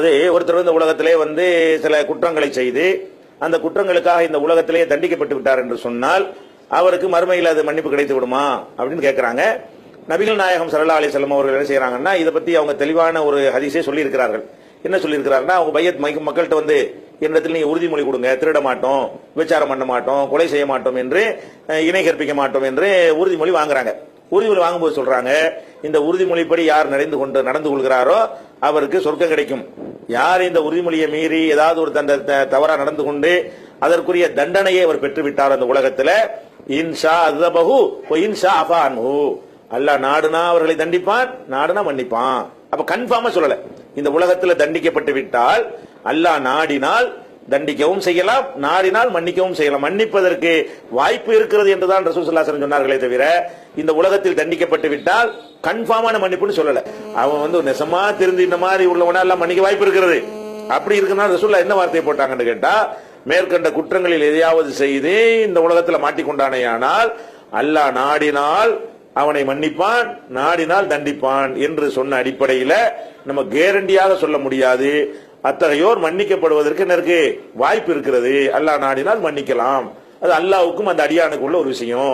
அது ஒருத்தர் இந்த உலகத்திலே வந்து சில குற்றங்களை செய்து அந்த குற்றங்களுக்காக இந்த உலகத்திலே தண்டிக்கப்பட்டு விட்டார் என்று சொன்னால் அவருக்கு மறுமையில் அது மன்னிப்பு கிடைத்து விடுமா அப்படின்னு கேட்கிறாங்க நபிகள் நாயகம் சரலா அலி செல்லம் அவர்கள் என்ன செய்யறாங்கன்னா இதை பத்தி அவங்க தெளிவான ஒரு ஹதிசே சொல்லியிருக்கிறார்கள். என்ன சொல்லியிருக்கிறாருன்னா அவங்க பையத் மக்கள்கிட்ட வந்து என்னிடத்தில் நீங்க உறுதிமொழி கொடுங்க திருட மாட்டோம் விபச்சாரம் பண்ண மாட்டோம் கொலை செய்ய மாட்டோம் என்று இணை கற்பிக்க மாட்டோம் என்று உறுதிமொழி வாங்குறாங்க. உறுதிமொழி வாங்கும்போது சொல்றாங்க இந்த உறுதிமொழிப்படி யார் நடந்து கொண்டு நடந்து கொள்கிறாரோ அவருக்கு சொர்க்கம் கிடைக்கும். யார் இந்த உறுதிமொழியை மீறி ஏதாவது ஒரு தந்த த- தவறா நடந்து கொண்டு அதற்குரிய தண்டனையை அவர் பெற்றுவிட்டார் அந்த உலகத்துல? இன்ஷா அஸ்தபஹு இன்ஷா அஃபான்ஹு அல்லாஹ் நாடுனா அவர்களை தண்டிப்பான் நாடுனா மன்னிப்பான். அப்ப கன்ஃபார்மா சொல்லல. இந்த உலகத்துல தண்டிக்கப்பட்டு விட்டால் அல்லாஹ் நாடினால் தண்டிக்கவும் செய்யலாம் நாடினால் மன்னிக்கவும் செய்யலாம். மன்னிப்பதற்கு வாய்ப்பு இருக்கிறது என்றுதான் ரசூசல்லாசன் சொன்னார்களே தவிர இந்த உலகத்தில் தண்டிக்கப்பட்டு விட்டால் கன்ஃபார்மான மன்னிப்புன்னு சொல்லல. அவன் வந்து நெசமா திருந்து இந்த மாதிரி உள்ளவனா எல்லாம் மன்னிக்க வாய்ப்பு இருக்கிறது. அப்படி இருக்குன்னா ரசூல்லா என்ன வார்த்தையை போட்டாங்கன்னு கேட்டா மேற்கண்ட குற்றங்களில் எதையாவது செய்து இந்த உலகத்தில் மாட்டிக்கொண்டானேயானால் அல்லாஹ் நாடினால் அவனை மன்னிப்பான் நாடினால் தண்டிப்பான் என்று சொன்ன அடிப்படையில நம்ம கேரண்டியாக சொல்ல முடியாது. அத்தகையோர் மன்னிக்கப்படுவதற்கு எனக்கு வாய்ப்பு இருக்கிறது? அல்லாஹ் நாடினால் மன்னிக்கலாம். அது அல்லாவுக்கும் அந்த அடியானுக்கு உள்ள ஒரு விஷயம்.